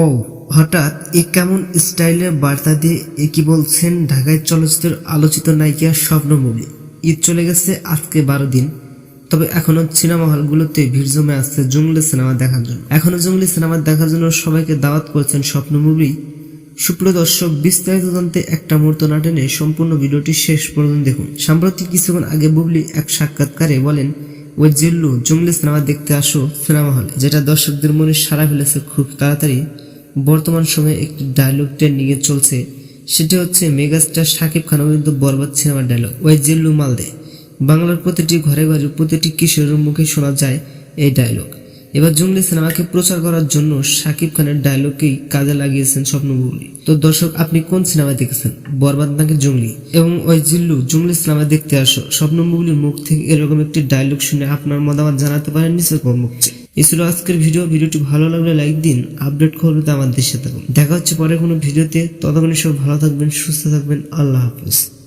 ও হঠাৎ এ কেমন স্টাইলের বার্তা দিয়ে এ কি বলছেন ঢাকায় চলচ্চিত্রের আলোচিত নায়িকা স্বপ্ন মুভি। ঈদ চলে গেছে আজকে বারো দিন। তবে এখনও সিনেমা হলগুলোতে ভিড় জমে আসছে জঙ্গলি সিনেমা দেখার জন্য। এখনও জঙ্গলি সিনেমা দেখার জন্য সবাইকে দাওয়াত করেছেন স্বপ্ন মুভি। সুপ্রিয় দর্শক বিস্তারিত জানতে একটা মুহূর্ত না টেনে সম্পূর্ণ ভিডিওটি শেষ পর্যন্ত দেখুন। সাম্প্রতিক কিছুক্ষণ আগে বুবলি এক সাক্ষাৎকারে বলেন ওই জিল্লু জঙ্গলি সিনেমা দেখতে আসো সিনেমা হলে, যেটা দর্শকদের মনে সারা ফেলেছে খুব তাড়াতাড়ি। বর্তমান সময়ে একটি ডায়লগ ট্রেন্ডিংয়ে চলছে, সেটা হচ্ছে মেগাস্টার শাকিব খান অভিনীত বরবাদ সিনেমার ডায়লগ ওই জিল্লু মালদে। বাংলার প্রতিটি ঘরে ঘরে প্রতিটি কিশোরের মুখে শোনা যায় এই ডায়লগ এবার জঙ্গলি সিনেমাকে প্রচার করার জন্য শাকিব খানের ডায়লগকেই কাজে লাগিয়েছেন স্বপ্ন বুবলি। তো দর্শক, আপনি কোন সিনেমা দেখেছেন? বরবাদ নাকি জঙ্গলি? এবং ওই জিল্লু, জঙ্গলি সিনেমা দেখতে আসো। স্বপ্ন বুবলির মুখ থেকে এরকম একটি ডায়লগ শুনে আপনার মতামত জানাতে পারেন নিচের কর্মকছে এই ছিল আজকের ভিডিও। ভিডিওটি ভালো লাগলে লাইক দিন, আপডেট খবরতে আমার দেশে থাকুন। দেখা হচ্ছে পরে কোনো ভিডিওতে। ততক্ষণে সব ভালো থাকবেন, সুস্থ থাকবেন। আল্লাহ হাফিজ।